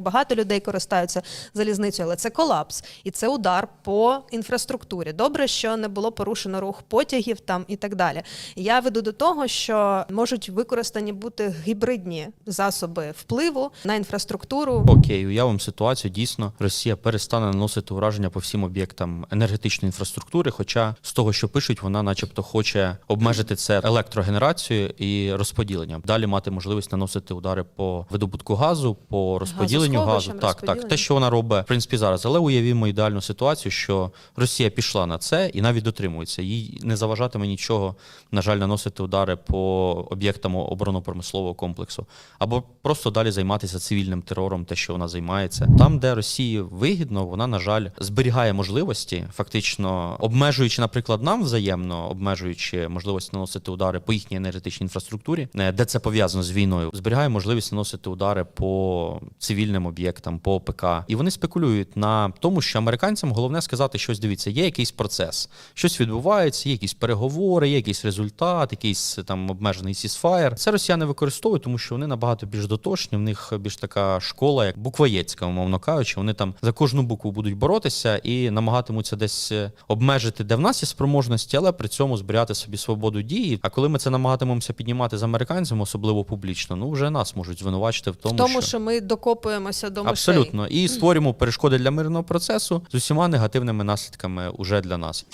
Багато людей користаються залізницею, але це колапс і це удар по інфраструктурі. Добре, що не було порушено рух потягів там і так далі. Я веду до того, що можуть використані бути гібридні засоби впливу на інфраструктуру. Окей, уявимо ситуацію. Дійсно, Росія перестане наносити ураження по всім об'єктам енергетичної інфраструктури. Хоча з того, що пишуть, вона, начебто, хоче обмежити це електрогенерацією і розподіленням. Далі мати можливість наносити удари по видобутку газу, по розподіленню газу. Так, так, те, що вона робить, в принципі, зараз. Але уявімо ідеальну ситуацію, що Росія пішла на це і навіть дотримується. Їй не заважатиме нічого, на жаль, наносити удари по об'єктам оборонно-промислового комплексу, або просто далі займатися цивільним терором, те, що вона займається. Там, де Росії вигідно, вона, на жаль, зберігає можливості, фактично обмежуючи, наприклад, нам взаємно, обмежуючи можливості наносити удари по їхній енергетичній інфраструктурі, е, де це пов'язано з війною, зберігає можливість наносити удари по цивільним об'єктам, по ОПК. І вони спекулюють на тому, що американцям головне сказати щось. Дивіться, є якийсь процес, щось відбувається, є якісь переговори, є якийсь результат, якийсь там обмежений сісфаєр. Це росіяни використовують, тому що вони набагато більш дотошні. В них більш така школа, як буквоєцька, умовно кажучи. Вони там за кожну букву будуть боротися і намагатимуться десь е, обмежити, де в нас є спроможності, але при цьому зберігати собі свободу дії. А коли ми це намагатимемося піднімати з американцями, особливо публічно, ну вже нас можуть звинувачити в тому, В тому, що ми докопуємося до мишей. Абсолютно. І створюємо перешкоди для мирного процесу з усіма негативними наслідками уже для нас.